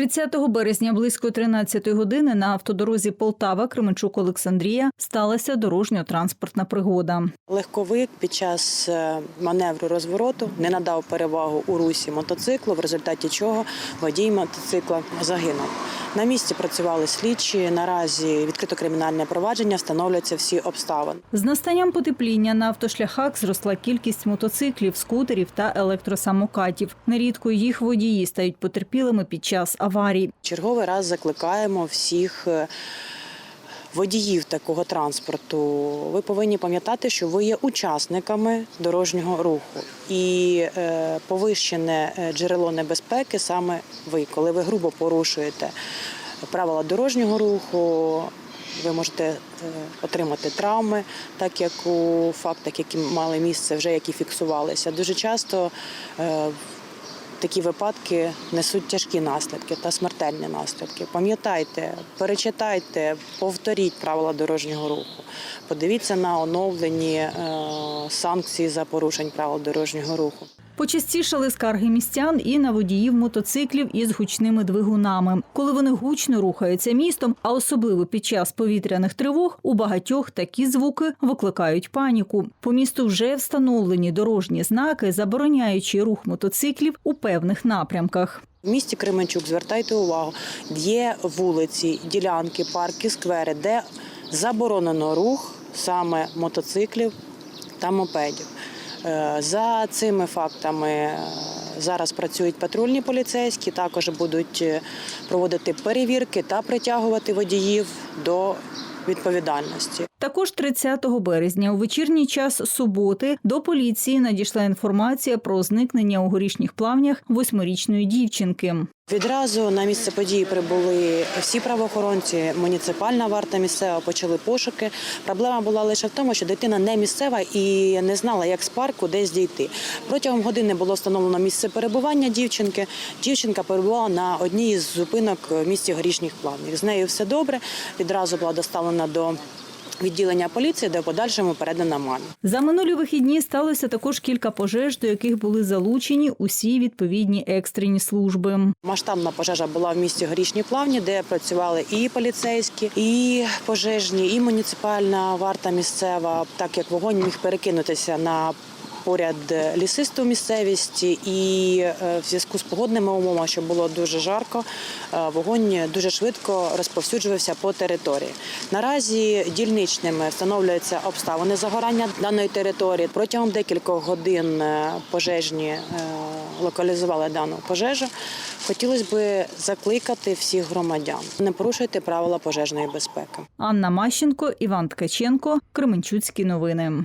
30 березня близько 13 години на автодорозі Полтава Кременчук Олександрія сталася дорожньо-транспортна пригода. Легковик під час е, маневру розвороту не надав перевагу у русі мотоциклу, в результаті чого водій мотоцикла загинув. На місці працювали слідчі. Наразі відкрито кримінальне провадження, встановлюються всі обставини. З настанням потепління на автошляхах зросла кількість мотоциклів, скутерів та електросамокатів. Нерідко їх водії стають потерпілими під час аварій. Черговий раз закликаємо всіх. е, Водіїв такого транспорту, ви повинні пам'ятати, що ви є учасниками дорожнього руху, і е, повищене е, джерело небезпеки саме ви, коли ви грубо порушуєте правила дорожнього руху. Ви можете отримати травми, так як у фактах, які мали місце, вже які фіксувалися. Дуже часто такі випадки несуть тяжкі наслідки та смертельні наслідки. Пам'ятайте, перечитайте, повторіть правила дорожнього руху. Подивіться на оновлені е, санкції за порушень правил дорожнього руху. Почастішали скарги містян і на водіїв мотоциклів із гучними двигунами. Коли вони гучно рухаються містом, а особливо під час повітряних тривог, у багатьох такі звуки викликають паніку. По місту вже встановлені дорожні знаки, забороняючи рух мотоциклів у певних напрямках. В місті Кременчук звертайте увагу, є вулиці, ділянки, парки, сквери, де заборонено рух саме мотоциклів та мопедів. Е, За цими фактами е, зараз працюють патрульні поліцейські, також будуть е, проводити перевірки та притягувати водіїв до відповідальності. Також 30 березня у вечірній час суботи до поліції надійшла інформація про зникнення у горішніх плавнях восьмирічної дівчинки. Відразу на місце події прибули всі правоохоронці, муніципальна варта місцева почали пошуки. Проблема була лише в тому, що дитина не місцева і не знала, як з парку десь дійти. Протягом години було встановлено місце перебування дівчинки. Дівчинка перебувала на одній із зупинок в місті горішніх плавнів. З нею все добре. Відразу була доставлена до відділення поліції, де в подальшому передана мамі. За минулі вихідні сталося також кілька пожеж, до яких були залучені усі відповідні екстрені служби. Масштабна пожежа була в місті Горішні Плавні, де працювали і поліцейські, і пожежні, і муніципальна варта місцева, так як вогонь міг перекинутися на поряд лісисту місцевість, і е, в зв'язку з погодними умовами, що було дуже жарко, е, вогонь дуже швидко розповсюджувався по території. Наразі дільничними встановлюються обставини загорання даної території. Протягом декількох годин е, пожежні е, локалізували дану пожежу. Хотілося б закликати всіх громадян. Не порушуйте правила пожежної безпеки. Анна Мащенко, Іван Ткаченко, Кременчуцькі новини.